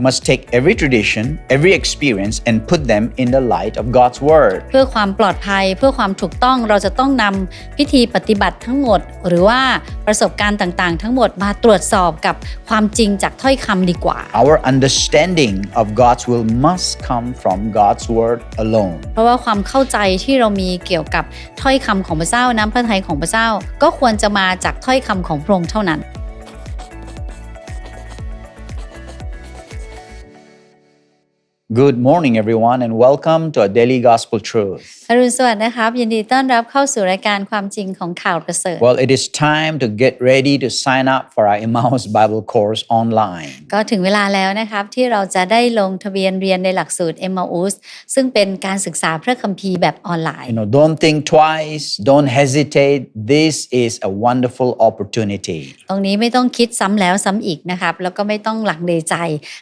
You must take every tradition, every experience, and put them in the light of God's Word. เพื่อความปลอดภัยเพื่อความถูกต้องเราจะต้องนำพิธีปฏิบัติทั้งหมด หรือว่าประสบการณ์ต่างๆ ทั้งหมดมาตรวจสอบกับความจริงจากถ้อยคำดีกว่า Our understanding of God's will must come from God's Word alone. เพราะว่าความเข้าใจที่เรามีเกี่ยวกับถ้อยคำของพระเจ้าน้ำพระทัยของพระเจ้า ก็ควรจะมาจากถ้อยคำของพระองค์เท่านั้น Good morning, everyone, and welcome to our daily gospel truth. อรุณสวัสดิ์นะครับยินดีต้อนรับเข้าสู่รายการความจริงของข่าวประเสริฐ Well, it is time to get ready to sign up for our Emmaus Bible course online. ก็ถึงเวลาแล้วนะครับที่เราจะได้ลงทะเบียนเรียนในหลักสูตร m อ u s ซึ่งเป็นการศึกษาพระคัมภีร์แบบออนไลน์ You know, don't think twice, don't hesitate. This is a wonderful opportunity. ตรงนี้ไม่ต้องคิดซ้ำแล้วซ้ำอีกนะครับ แล้วก็ไม่ต้องหลังเลใจ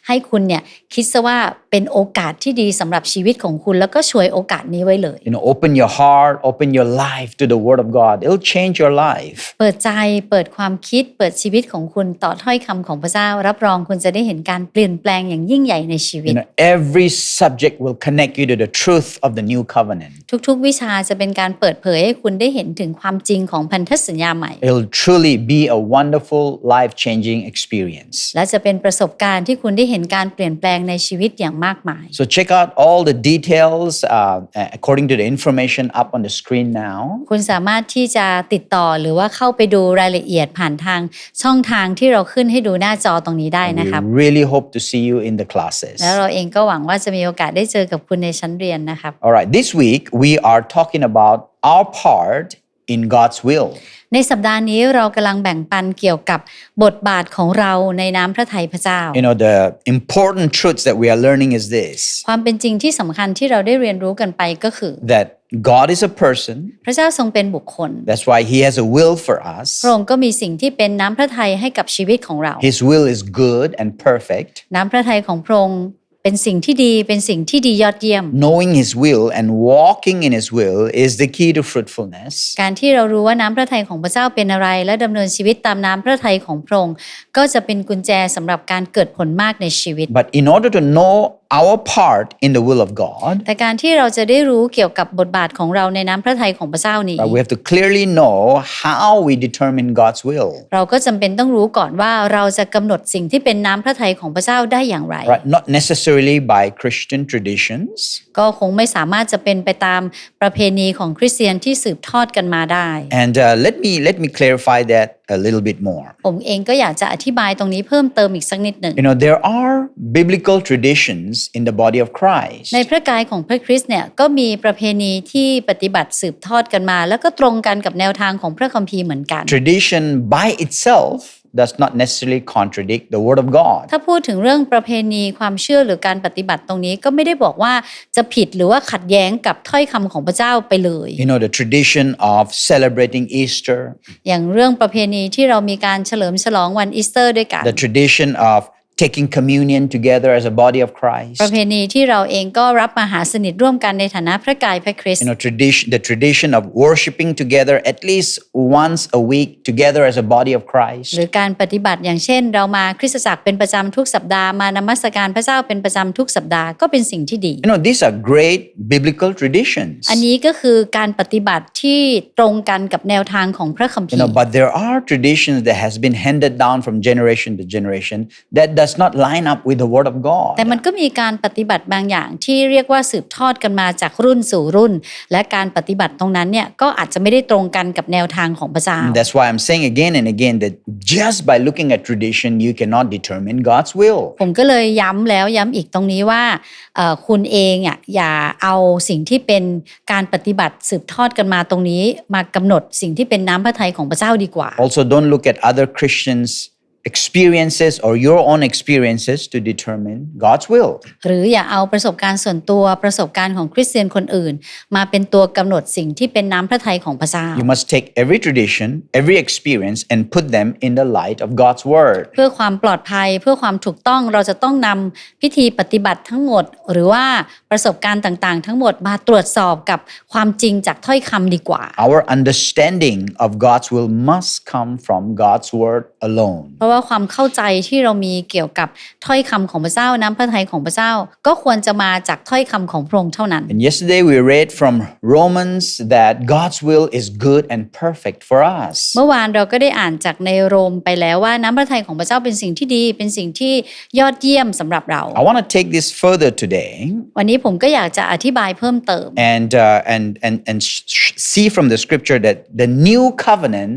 ให้คุณเนี่ยคิดซะว่าเป็นโอกาสที่ดีสำหรับชีวิตของคุณแล้วก็ช่วยโอกาสนี้ไว้เลย You know, open your heart, open your life to the Word of God. It'll change your life. เปิดใจเปิดความคิดเปิดชีวิตของคุณต่อถ้อยคำของพระเจ้า รับรองคุณจะได้เห็นการเปลี่ยนแปลงอย่างยิ่งใหญ่ในชีวิต You know, every subject will connect you to the truth of the new covenant. ทุกๆ วิชาจะเป็นการเปิดเผยให้คุณได้เห็นถึงความจริงของพันธสัญญาใหม่ It'll truly be a wonderful, life changing experience. และจะเป็นประสบการณ์ที่คุณได้เห็นการเปลี่ยนแปลงในชีวิตอย่างมากSo, check out all the details uh, according to the information up on the screen now. คุณสามารถที่จะติดต่อหรือว่าเข้าไปดูรายละเอียดผ่านทางช่องทางที่เราขึ้นให้ดูหน้าจอตรงนี้ได้ We นะครับ really hope to see you in the classes. แล้วเราเองก็หวังว่าจะมีโอกาสได้เจอกับคุณในชั้นเรียนนะครับ All right, this week we are talking about our part in God's will. ในสัปดาห์นี้เรากำลังแบ่งปันเกี่ยวกับบทบาทของเราในน้ำพระทัยพระเจ้า You know, the important truths that we are learning is this ความเป็นจริงที่สำคัญที่เราได้เรียนรู้กันไปก็คือ that God is a person. พระเจ้าทรงเป็นบุคคล That's why He has a will for us. พระองค์ก็มีสิ่งที่เป็นน้ำพระทัยให้กับชีวิตของเรา His will is good and perfect. น้ำพระทัยของพระองค์ เป็นสิ่งที่ดีเป็นสิ่งที่ดียอดเยี่ยม Knowing His will and walking in His will is the key to fruitfulness. การที่เรารู้ว่าน้ำพระทัยของพระเจ้าเป็นอะไร และดำเนินชีวิตตามน้ำพระทัยของพระองค์ก็จะเป็นกุญแจสำหรับการเกิดผลมากในชีวิต But in order to know our part in the will of God, แต่การที่เราจะได้รู้เกี่ยวกับบทบาทของเราในน้ำพระทัยของพระเจ้านี้ uh, we have to clearly know how we determine God's will. เราก็จำเป็นต้องรู้ก่อนว่าเราจะกำหนดสิ่งที่เป็นน้ำพระทัยของพระเจ้าได้อย่างไร Right? Not necessarily by Christian traditions, ก็คงไม่สามารถจะเป็นไปตามประเพณีของคริสเตียนที่สืบทอดกันมาได้ and uh, let me let me clarify that a little bit more. ผมเองก็อยากจะอธิบายตรงนี้เพิ่มเติมอีกสักนิดหนึ่ง You know, there are biblical traditions in the body of Christ. ในพระกายของพระคริสต์เนี่ยก็มีประเพณีที่ปฏิบัติสืบทอดกันมา แล้วก็ตรงกันกับแนวทางของพระคัมภีร์เหมือนกัน Tradition by itself does not necessarily contradict the Word of God. ถ้าพูดถึงเรื่องประเพณีความเชื่อหรือการปฏิบัติตรงนี้ก็ไม่ได้บอกว่าจะผิดหรือว่าขัดแย้งกับถ้อยคำของพระเจ้าไปเลย You know, the tradition of celebrating Easter, อย่างเรื่องประเพณีที่เรามีการเฉลิมฉลองวันอีสเตอร์ด้วยกัน the tradition of taking communion together as a body of Christ. ประเพณีที่เราเองก็รับมาหาสนิทร่วมกันในฐานะพระกายพระคริสต์ You know, tradition, the tradition of worshiping together at least once a week together as a body of Christ. หรือการปฏิบัติอย่างเช่น เรามาคริสตจักรเป็นประจำทุกสัปดาห์มานมัสการพระเจ้าเป็นประจำทุกสัปดาห์ก็เป็นสิ่งที่ดี You know, these are great biblical traditions. อันนี้ก็คือการปฏิบัติที่ตรงกันกับแนวทางของพระคัมภี You know, ร์ but there are traditions that has been handed down from generation to generation that does not line up with the word of God. แต่มันก็มีการปฏิบัติบางอย่างที่เรียกว่าสืบทอดกันมาจากรุ่นสู่รุ่น และการปฏิบัติตรงนั้นเนี่ยก็อาจจะไม่ได้ตรงกันกับแนวทางของพระเจ้า That's why I'm saying again and again that just by looking at tradition, you cannot determine God's will. ผมก็เลยย้ำแล้วย้ำอีกตรงนี้ว่าเอ่อคุณเองอะอย่าเอาสิ่งที่เป็นการปฏิบัติสืบทอดกันมาตรงนี้มากำหนดสิ่งที่เป็นน้ำพระทัยของพระเจ้าดีกว่า Also, don't look at other Christians' experiences or your own experiences to determine God's will. หรืออย่าเอาประสบการณ์ส่วนตัวประสบการณ์ของคริสเตียนคนอื่น มาเป็นตัวกำหนดสิ่งที่เป็นน้ำพระทัยของพระเจ้า You must take every tradition, every experience, and put them in the light of God's word. เพื่อความปลอดภัยเพื่อความถูกต้องเราจะต้องนำพิธีปฏิบัติทั้งหมด หรือว่าประสบการณ์ต่างๆ ทั้งหมดมาตรวจสอบกับความจริงจากถ้อยคำดีกว่า Our understanding of God's will must come from God's word alone. เพราะว่าความเข้าใจที่เรามีเกี่ยวกับถ้อยคำของพระเจ้าน้ำพระทัยของพระเจ้า ก็ควรจะมาจากถ้อยคำของพระองค์เท่านั้น And yesterday we read from Romans that God's will is good and perfect for us. เมื่อวานเราก็ได้อ่านจากในโรมไปแล้วว่าน้ำพระทัยของพระเจ้าเป็นสิ่งที่ดี เป็นสิ่งที่ยอดเยี่ยมสำหรับเรา I want to take this further today วันนี้ผมก็อยากจะอธิบายเพิ่มเติม and uh, and and and sh- sh- see from the scripture that the new covenant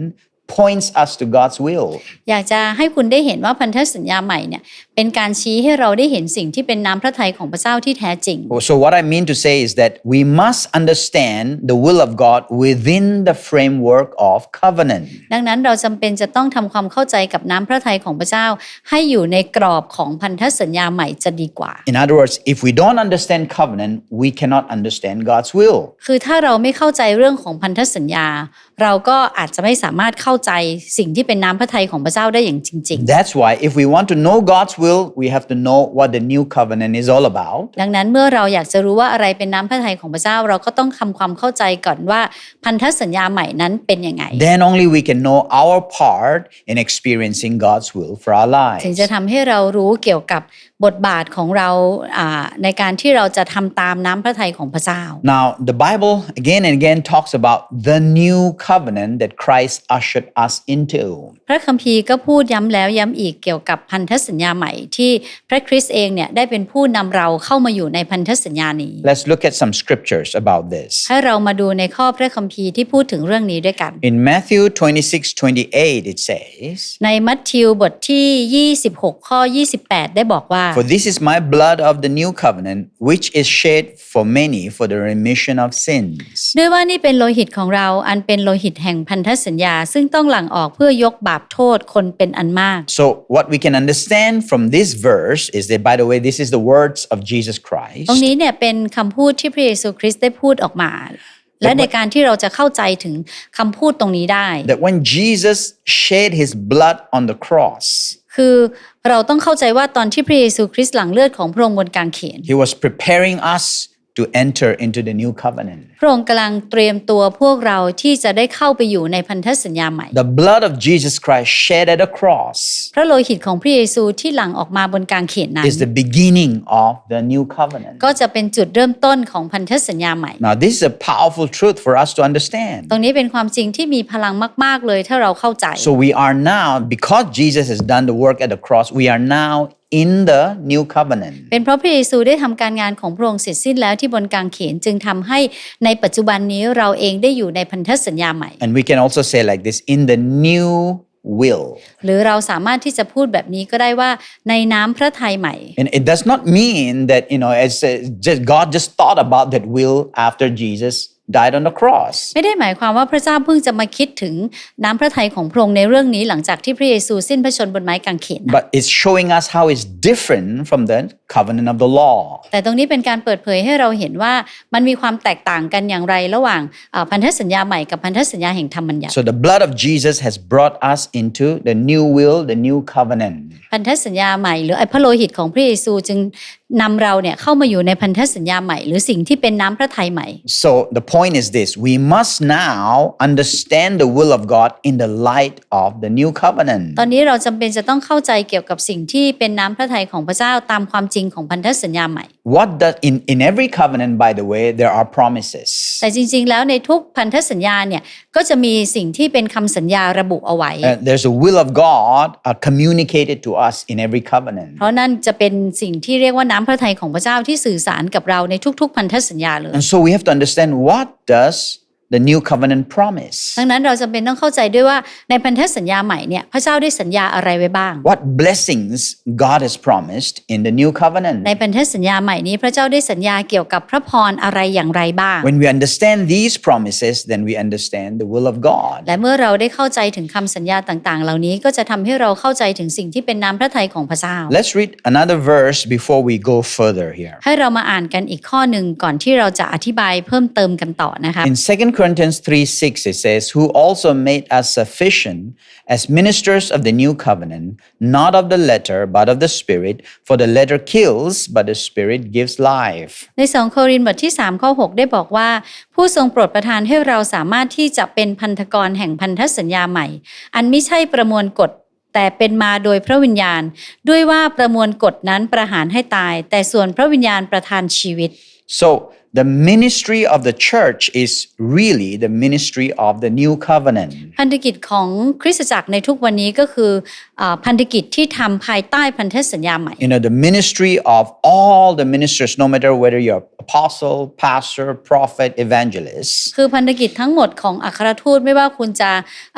points us to God's will. อยากจะให้คุณได้เห็นว่าพันธสัญญาใหม่เนี่ยเป็นการชี้ให้เราได้เห็นสิ่งที่เป็นน้ำพระทัยของพระเจ้าที่แท้จริง So what I mean to say is that we must understand the will of God within the framework of covenant. ดังนั้นเราจำเป็นจะต้องทำความเข้าใจกับน้ำพระทัยของพระเจ้า ให้อยู่ในกรอบของพันธสัญญาใหม่จะดีกว่า In other words, if we don't understand covenant, we cannot understand God's will. คือถ้าเราไม่เข้าใจเรื่องของพันธสัญญาเราก็อาจจะไม่สามารถเข้าใจสิ่งที่เป็นน้ำพระทัยของพระเจ้าได้อย่างจริง That's why if we want to know God's will, we have to know what the new covenant is all about. ๆดังนั้นเมื่อเราอยากจะรู้ว่าอะไรเป็นน้ำพระทัยของพระเจ้า เราก็ต้องทำความเข้าใจก่อนว่าพันธสัญญาใหม่นั้นเป็นยังไง Then only we can know our part in experiencing God's will for our ถึง lives. จะทำให้เรารู้เกี่ยวกับบทบาทของเราอ่าในการที่เราจะทำตามน้ำพระทัยของพระเจ้า Now, the Bible again and again talks about the new covenant that Christ ushered us into. พระคัมภีร์ก็พูดย้ำแล้วย้ำอีกเกี่ยวกับพันธสัญญาใหม่ที่พระคริสต์เองเนี่ยได้เป็นผู้นำเราเข้ามาอยู่ในพันธสัญญานี้ Let's look at some scriptures about this. ให้เรามาดูในข้อพระคัมภีร์ที่พูดถึงเรื่องนี้ด้วยกัน In Matthew 26 28, it says, ในมัทธิวบทที่ 26 ข้อ 28 ได้บอกว่า For this is my blood of the new covenant, which is shed for many for the remission of sins. ด้วยว่านี่เป็นโลหิตของเราอันเป็นโลหิตแห่งพันธสัญญา ซึ่งต้องหลั่งออกเพื่อยกบาปโทษคนเป็นอันมาก So, what we can understand from this verse is that, by the way, this is the words of Jesus ตรง Christ. นี้เนี่ยเป็นคำพูดที่พระเยซูคริสต์ได้พูดออกมา และในการที่เราจะเข้าใจถึงคำพูดตรงนี้ได้ That when Jesus shed his blood on the cross, คือเราต้องเข้าใจว่าตอนที่พระเยซูคริสต์หลั่งเลือดของพระองค์บนกางเขน he was preparing us to enter into the new covenant. พระองค์กำลังเตรียมตัวพวกเราที่จะได้เข้าไปอยู่ในพันธสัญญาใหม่ The blood of Jesus Christ shed at the cross พระโลหิตของพระเยซูที่หลั่งออกมาบนกางเขนนั้น is the beginning of the new covenant. ก็จะเป็นจุดเริ่มต้นของพันธสัญญาใหม่ Now, this is a powerful truth for us to understand. ตรงนี้เป็นความจริงที่มีพลังมาก ๆ เลยถ้าเราเข้าใจ So, we are now, because Jesus has done the work at the cross, we are now in the new covenant. เป็นเพราะพระเยซูได้ทำการงานของพระองค์เสร็จสิ้นแล้วที่บนกางเขนจึงทำให้ในปัจจุบันนี้เราเองได้อยู่ในพันธสัญญาใหม่ And we can also say like this in the new will. หรือเราสามารถที่จะพูดแบบนี้ก็ได้ว่าในน้ำพระทัยใหม่ And it does not mean that, you know, as uh, just God just thought about that will after Jesus died on the cross. ไม่ได้หมายความว่าพระเจ้าเพิ่งจะมาคิดถึงน้ำพระทัยของพระองค์ในเรื่องนี้หลังจากที่พระเยซูสิ้นพระชนม์บนไม้กางเขนนะ But it's showing us how it's different from the covenant of the law. แต่ตรงนี้เป็นการเปิดเผยให้เราเห็นว่ามันมีความแตกต่างกันอย่างไรระหว่างเอ่อพันธสัญญาใหม่กับพันธสัญญาแห่งธรรมบัญญัติ So the blood of Jesus has brought us into the new will, the new covenant. พันธสัญญาใหม่หรือไอ้พระโลหิตของพระเยซูจึงนำเราเนี่ยเข้ามาอยู่ในพันธสัญญาใหม่ หรือสิ่งที่เป็นน้ำพระทัยใหม่ So the point is this we must now understand the will of God in the light of the new covenant. ตอนนี้เราจำเป็นจะต้องเข้าใจเกี่ยวกับสิ่งที่เป็นน้ำพระทัยของพระเจ้าตามความจริงของพันธสัญญาใหม่ What does in, in every covenant, by the way, there are promises. แต่จริงๆแล้วในทุกพันธสัญญาเนี่ยก็จะมีสิ่งที่เป็นคำสัญญาระบุเอาไว้ Uh, there's a will of God uh, communicated to us in every covenant. เพราะนั่นจะเป็นสิ่งที่เรียกว่าน้ำพระทัยของพระเจ้าที่สื่อสารกับเราในทุกๆ พันธสัญญาเลย And so we have to understand what does the new covenant promise? ดังนั้นเราจำเป็นต้องเข้าใจด้วยว่าในพันธสัญญาใหม่เนี่ยพระเจ้าได้สัญญาอะไรไว้บ้าง What blessings God has promised in the new ใน covenant? พันธสัญญาใหม่นี้พระเจ้าได้สัญญาเกี่ยวกับพระพรอะไรอย่างไรบ้าง When we understand these promises, then we understand the will of God. และเมื่อเราได้เข้าใจถึงคำสัญญาต่างๆ เหล่านี้ก็จะทำให้เราเข้าใจถึงสิ่งที่เป็นน้ำพระทัยของพระเจ้า Let's read another verse before we go further here. ให้เรามาอ่านกันอีกข้อหนึ่งก่อนที่เราจะอธิบายเพิ่มเติมกันต่อนะคะ In 2 Corinthians 3 6, it says, Who also made us sufficient as ministers of the new covenant, not of the letter, but of the Spirit. For the letter kills, but the Spirit gives life. ในสองโครินธ์บทที่3ข้อ6ได้บอกว่า ผู้ทรงโปรดประทานให้เราสามารถที่จะเป็นพันธกรแห่งพันธสัญญาใหม่ อันไม่ใช่ประมวลกฎแต่เป็นมาโดยพระวิญญาณ ด้วยว่าประมวลกฎนั้นประหารให้ตาย แต่ส่วนพระวิญญาณประทานชีวิต So the ministry of the church is really the ministry of the new covenant. พันธกิจของคริสตจักรในทุกวันนี้ก็คืออาพันธกิจที่ทำภายใต้พันธสัญญาใหม่ You know, the ministry of all the ministers, no matter whether you're apostle, pastor, prophet, evangelist, คือพันธกิจทั้งหมดของอัครทูตไม่ว่าคุณจะ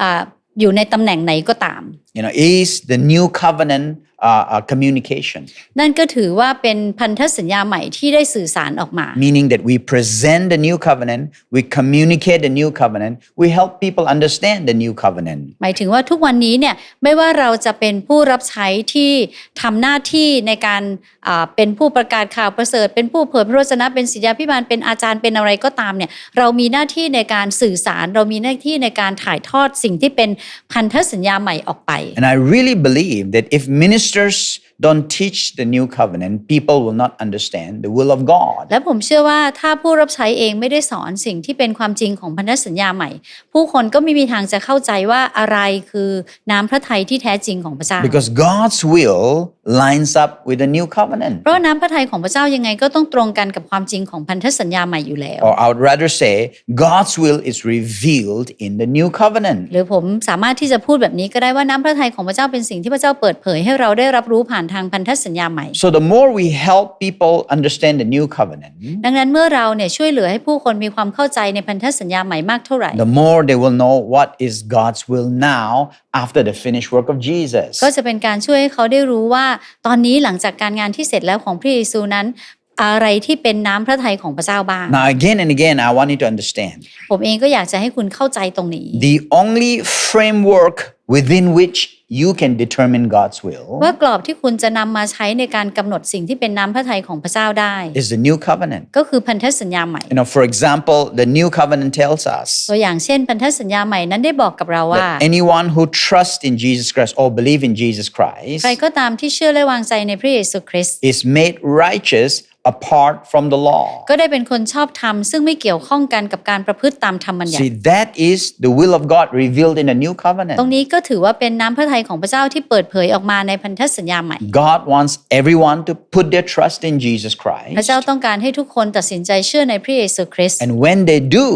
อาอยู่ในตำแหน่งไหนก็ตาม you know, is the new covenant uh, uh, communication, นั่นก็ถือว่าเป็นพันธสัญญาใหม่ที่ได้สื่อสารออกมา meaning that we present the new covenant, we communicate the new covenant, we help people understand the new covenant. หมายถึงว่าทุกวันนี้เนี่ยไม่ว่าเราจะเป็นผู้รับใช้ที่ทำหน้าที่ในการอ่าเป็นผู้ประกาศข่าวประเสริฐ เป็นผู้เผยพระวจนะเป็นศิษยาพิบาลเป็นอาจารย์เป็นอะไรก็ตามเนี่ยเรามีหน้าที่ในการสื่อสาร เรามีหน้าที่ในการถ่ายทอดสิ่งที่เป็นพันธสัญญาใหม่ออกไป And I really believe that if ministers don't teach the new covenant, people will not understand the will of God. และผมเชื่อว่าถ้าผู้รับใช้เองไม่ได้สอนสิ่งที่เป็นความจริงของพันธสัญญาใหม่ ผู้คนก็ไม่มีทางจะเข้าใจว่าอะไรคือน้ำพระทัยที่แท้จริงของพระเจ้า Because God's will lines up with the new covenant. เพราะว่าน้ำพระทัยของพระเจ้ายังไงก็ต้องตรงกันกับความจริงของพันธสัญญาใหม่อยู่แล้ว Or I would rather say, God's will is revealed in the new covenant. หรือผมสามารถที่จะพูดแบบนี้ก็ได้ว่าน้ำพระทัยของพระเจ้าเป็นสิ่งที่พระเจ้าเปิดเผยให้เราได้รับรู้ผ่านทางพันธสัญญาใหม่ So the more we help people understand the new covenant, ดังนั้นเมื่อเราเนี่ยช่วยเหลือให้ผู้คนมีความเข้าใจในพันธสัญญาใหม่มากเท่าไหร่ the more they will know what is God's will now after the finished work of Jesus. ก็จะเป็นการช่วยให้เขาได้รู้ว่าตอนนี้หลังจากการงานที่เสร็จแล้วของพระเยซูนั้น อะไรที่เป็นน้ำพระทัยของพระเจ้าบ้าง Now, again and again, I want you to understand ผมเองก็อยากจะให้คุณเข้าใจตรงนี้ the only framework within which you can determine God's will ว่ากรอบที่คุณจะนำมาใช้ในการกำหนดสิ่งที่เป็นน้ำพระทัยของพระเจ้าได้ is the new covenant. ก็คือพันธสัญญาใหม่ You know, for example, the new covenant tells us ตัวอย่างเช่นพันธสัญญาใหม่นั้นได้บอกกับเราว่า that anyone who trusts in Jesus Christ or believe in Jesus Christ ใครก็ตามที่เชื่อและวางใจในพระเยซูคริสต์ is made righteous apart from the law. ก็ได้เป็นคนชอบธรรมซึ่งไม่เกี่ยวข้องกันกับการประพฤติตามธรรมบัญญัติ See, that is the will of God revealed in the new ตรง covenant. นี้ก็ถือว่าเป็นน้ำพระทัยของพระเจ้าที่เปิดเผยออกมาในพันธสัญญาใหม่ God wants everyone to put their trust in Jesus พระ Christ. เจ้าต้องการให้ทุกคนตัดสินใจเชื่อในพระเยซูคริสต์ And when they do,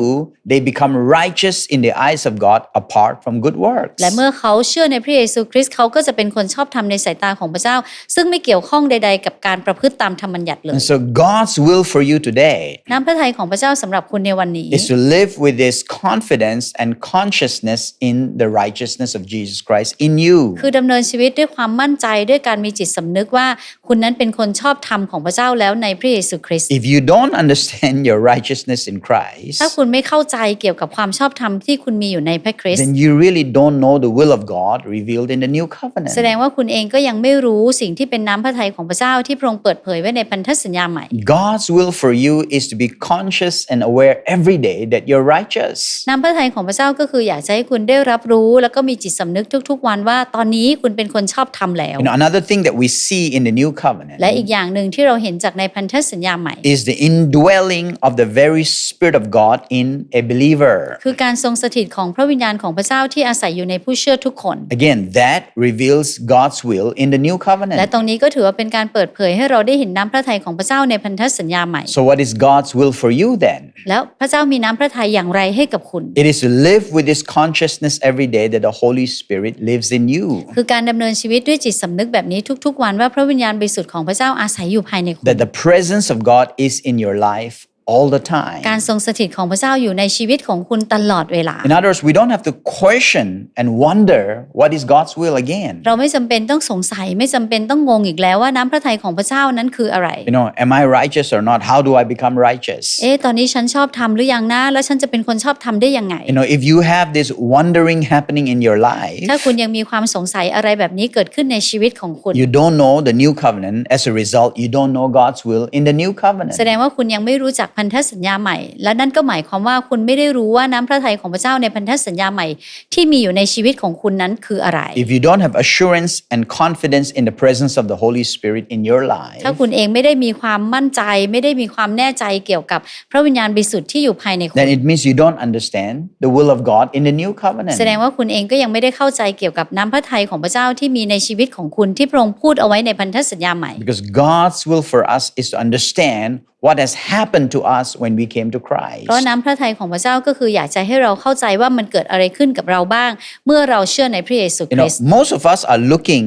they become righteous in the eyes of God apart from good works. และเมื่อเขาเชื่อในพระเยซูคริสต์เขาก็จะเป็นคนชอบธรรมในสายตาของพระเจ้า ซึ่งไม่เกี่ยวข้องใด ๆ กับการประพฤติตามธรรมบัญญัติเลย And so God's will for you today น้ำพระทัยของพระเจ้าสำหรับคุณในวันนี้ is to live with this confidence and consciousness in the righteousness of Jesus Christ in you. คือดำเนินชีวิตด้วยความมั่นใจด้วยการมีจิตสำนึกว่าคุณนั้นเป็นคนชอบธรรมของพระเจ้าแล้วในพระเยซูคริสต์ If you don't understand your righteousness in Christ, ถ้าคุณไม่เข้าใจเกี่ยวกับความชอบธรรมที่คุณมีอยู่ในพระคริสต์ then you really don't know the will of God revealed in the new covenant. แสดงว่าคุณเองก็ยังไม่รู้สิ่งที่เป็นน้ำพระทัยของพระเจ้าที่พระองค์เปิดเผยไว้ในพันธสัญญาใหม่ God's will for you is to be conscious and aware every day that you're righteous. น้ำพระทัยของพระเจ้าก็คืออยากจะให้คุณได้รับรู้ แล้วก็มีจิตสำนึกทุกๆ วันว่าตอนนี้คุณเป็นคนชอบธรรมแล้ว You know, another thing that we see in the new covenant และอีกอย่างหนึ่งที่เราเห็นจากในพันธสัญญาใหม่ is the indwelling of the very Spirit of God in a believer. คือการทรงสถิตของพระวิญญาณของพระเจ้าที่อาศัยอยู่ในผู้เชื่อทุกคน Again, that reveals God's will in the new และ covenant. ตรงนี้ก็ถือว่าเป็นการเปิดเผยให้เราได้เห็นน้ำพระทัยของพระเจ้าในพันธสัญญาใหม่ So, what is God's will for you then? แล้วพระเจ้ามีน้ำพระทัยอย่างไรให้กับคุณ It is to live with this consciousness every day that the Holy Spirit lives in you. คือการดำเนินชีวิตด้วยจิตสำนึกแบบนี้ทุกๆ วันว่าพระวิญญาณบริสุทธิ์ของพระเจ้าอาศัยอยู่ภายในคุณ That the presence of God is in your life all the time. การทรงสถิตของพระเจ้าอยู่ในชีวิตของคุณตลอดเวลา In other words, we don't have to question and wonder what is God's will again. เราไม่จำเป็นต้องสงสัยไม่จำเป็นต้องงงอีกแล้วว่าน้ำพระทัยของพระเจ้านั้นคืออะไร You know, am I righteous or not? How do I become righteous? เอ๊ะตอนนี้ฉันชอบทำหรือยังนะแล้วฉันจะเป็นคนชอบทำได้ยังไง You know, if you have this wondering happening in your life, ถ้าคุณยังมีความสงสัยอะไรแบบนี้เกิดขึ้นในชีวิตของคุณ you don't know the new covenant. As a result, you don't know God's will in the new แส covenant. ดงว่าคุณยังไม่รู้จักพันธสัญญาใหม่ และนั่นก็หมายความว่าคุณไม่ได้รู้ว่าน้ำพระทัยของพระเจ้าในพันธสัญญาใหม่ ที่มีอยู่ในชีวิตของคุณนั้นคืออะไร If you don't have assurance and confidence in the presence of the Holy Spirit in your life, ถ้าคุณเองไม่ได้มีความมั่นใจ ไม่ได้มีความแน่ใจเกี่ยวกับพระวิญญาณบริสุทธิ์ที่อยู่ภายในคุณ then it means you don't understand the will of God in the new covenant. แสดงว่าคุณเองก็ยังไม่ได้เข้าใจเกี่ยวกับน้ำพระทัยของพระเจ้าที่มีในชีวิตของคุณที่พระองค์พูดเอาไว้ในพันธสัญญาใหม่ Because God's will for us is to understand what has happened to us when we came to Christ. เพราะน้ำพระทัยของพระเจ้าก็คืออยากจะให้เราเข้าใจว่ามันเกิดอะไรขึ้นกับเราบ้าง เมื่อเราเชื่อในพระเยซู You ค know, ริสต์ most of us are looking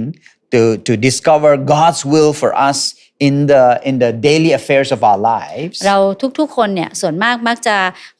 to, to discover God's will for us in the in the daily affairs of our lives. เราทุกๆคนเนี่ยส่วนมากมักจะ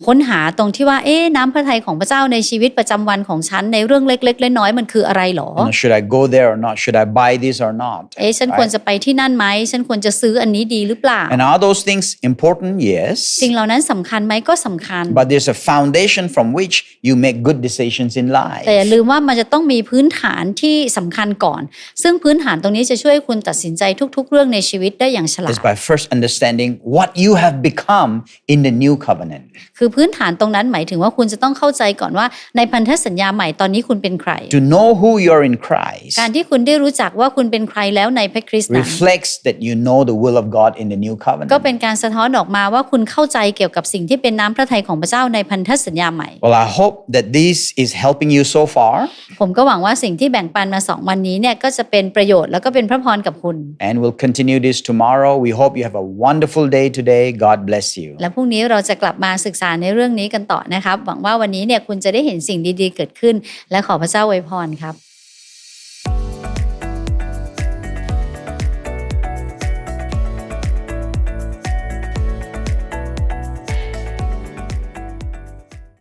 ค้นหาตรงที่ว่าเอ๊ะน้ำพระทัยของพระเจ้าในชีวิตประจำวันของฉันในเรื่องเล็กๆน้อยๆมันคืออะไรหรอ You know, should I go there or not? Should I buy this or not? เอ๊ะฉัน Right? ควรจะไปที่นั่นไหมฉันควรจะซื้ออันนี้ดีหรือเปล่า And are those things important? Yes. สิ่งเหล่านั้นสำคัญไหมก็สำคัญ But there's a foundation from which you make good decisions in life. แต่อย่าลืมว่ามันจะต้องมีพื้นฐานที่สำคัญก่อน ซึ่งพื้นฐานตรงนี้จะช่วยให้คุณตัดสินใจทุก ๆ เรื่องในชีวิตได้อย่างฉลา Is ด by first understanding what you have become in the new covenant. คือพื้นฐานตรงนั้นหมายถึงว่าคุณจะต้องเข้าใจก่อนว่าในพันธสัญญาใหม่ตอนนี้คุณเป็นใคร To know who you're in Christ การที่คุณได้รู้จักว่าคุณเป็นใครแล้วในพระคริสต์นั้น reflects that you know the will of God in the new ก็ covenant. เป็นการสะท้อนออกมาว่าคุณเข้าใจเกี่ยวกับสิ่งที่เป็นน้ำพระทัยของพระเจ้าในพันธสัญญาใหม่ Well, I hope that this is helping you so far, ผมก็หวังว่าสิ่งที่แบ่งปันมาสองวันนี้เนี่ยก็จะเป็นประโยชน์แล้วก็เป็นพระพรกับคุณ and we'll continue this tomorrow. We hope you have a wonderful day today. God bless you. และพรุ่งนี้เราจะกลับมาศึกษาในเรื่องนี้กันต่อนะครับ หวังว่าวันนี้เนี่ยคุณจะได้เห็นสิ่งดีๆ เกิดขึ้น และขอพระเจ้าอวยพรครับ